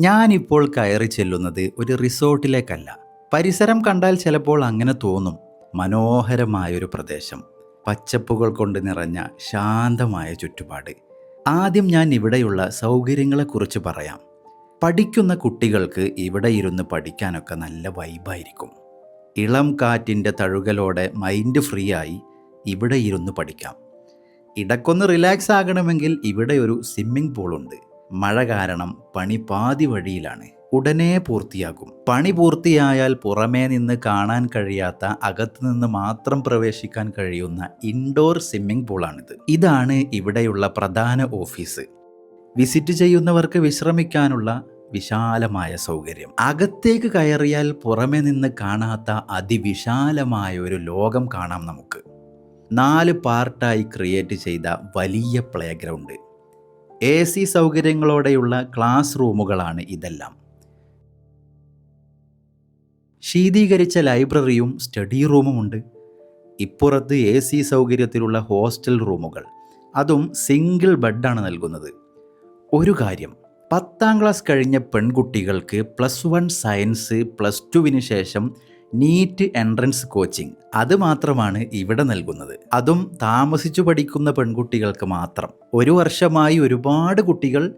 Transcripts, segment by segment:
ഞാനിപ്പോൾ കയറി ചെല്ലുന്നത് ഒരു റിസോർട്ടിലേക്കല്ല. പരിസരം കണ്ടാൽ ചിലപ്പോൾ അങ്ങനെ തോന്നും. മനോഹരമായൊരു പ്രദേശം. പച്ചപ്പുകൾ കൊണ്ട് നിറഞ്ഞ ശാന്തമായ ചുറ്റുപാട്. ആദ്യം ഞാൻ ഇവിടെയുള്ള സൗകര്യങ്ങളെക്കുറിച്ച് പറയാം. പഠിക്കുന്ന കുട്ടികൾക്ക് ഇവിടെ ഇരുന്ന് പഠിക്കാനൊക്കെ നല്ല വൈബായിരിക്കും. ഇളം കാറ്റിന്റെ തഴുകലോടെ മൈൻഡ് ഫ്രീ ആയി ഇവിടെ ഇരുന്ന് പഠിക്കാം. ഇടക്കൊന്ന് റിലാക്സ് ആകണമെങ്കിൽ ഇവിടെ ഒരു സ്വിമ്മിംഗ് പൂളുണ്ട്. മഴ കാരണം പണി പാതി വഴിയിലാണ്. ഉടനെ പൂർത്തിയാകും. പണി പൂർത്തിയായാൽ പുറമേ നിന്ന് കാണാൻ കഴിയാത്ത അകത്തു നിന്ന് മാത്രം പ്രവേശിക്കാൻ കഴിയുന്ന ഇൻഡോർ സ്വിമ്മിംഗ് പൂളാണിത് ഇതാണ് ഇവിടെയുള്ള പ്രധാന ഓഫീസ്. വിസിറ്റ് ചെയ്യുന്നവർക്ക് വിശ്രമിക്കാനുള്ള വിശാലമായ സൗകര്യം. അകത്തേക്ക് കയറിയാൽ പുറമെ നിന്ന് കാണാത്ത അതിവിശാലമായ ഒരു ലോകം കാണാം നമുക്ക്. നാല് പാർട്ടായി ക്രിയേറ്റ് ചെയ്ത വലിയ പ്ലേ ഗ്രൗണ്ട്. എ സി സൗകര്യങ്ങളോടെയുള്ള ക്ലാസ് റൂമുകളാണ് ഇതെല്ലാം. ശീതീകരിച്ച ലൈബ്രറിയും സ്റ്റഡി റൂമുമുണ്ട് ഇപ്പുറത്ത് എ സി സൗകര്യത്തിലുള്ള ഹോസ്റ്റൽ റൂമുകൾ. അതും സിംഗിൾ ബെഡാണ് നൽകുന്നത്. ഒരു കാര്യം പത്താം ക്ലാസ് കഴിഞ്ഞ പെൺകുട്ടികൾക്ക് പ്ലസ് വൺ സയൻസ് പ്ലസ് ടുവിന് ശേഷം നീറ്റ് എൻട്രൻസ് കോച്ചിങ് അത് മാത്രമാണ് ഇവിടെ നൽകുന്നത്. അതും താമസിച്ചു പഠിക്കുന്ന പെൺകുട്ടികൾക്ക് മാത്രം. ഒരു വർഷമായി ഒരുപാട് കുട്ടികൾ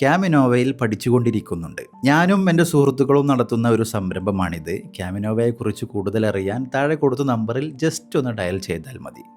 ക്യാമിനോവയിൽ പഠിച്ചുകൊണ്ടിരിക്കുന്നുണ്ട്. ഞാനും എന്റെ സുഹൃത്തുക്കളും നടത്തുന്ന ഒരു സംരംഭമാണിത്. ക്യാമിനോവയെക്കുറിച്ച് കൂടുതൽ അറിയാൻ താഴെ കൊടുത്ത നമ്പറിൽ ജസ്റ്റ് ഒന്ന് ഡയൽ ചെയ്താൽ മതി.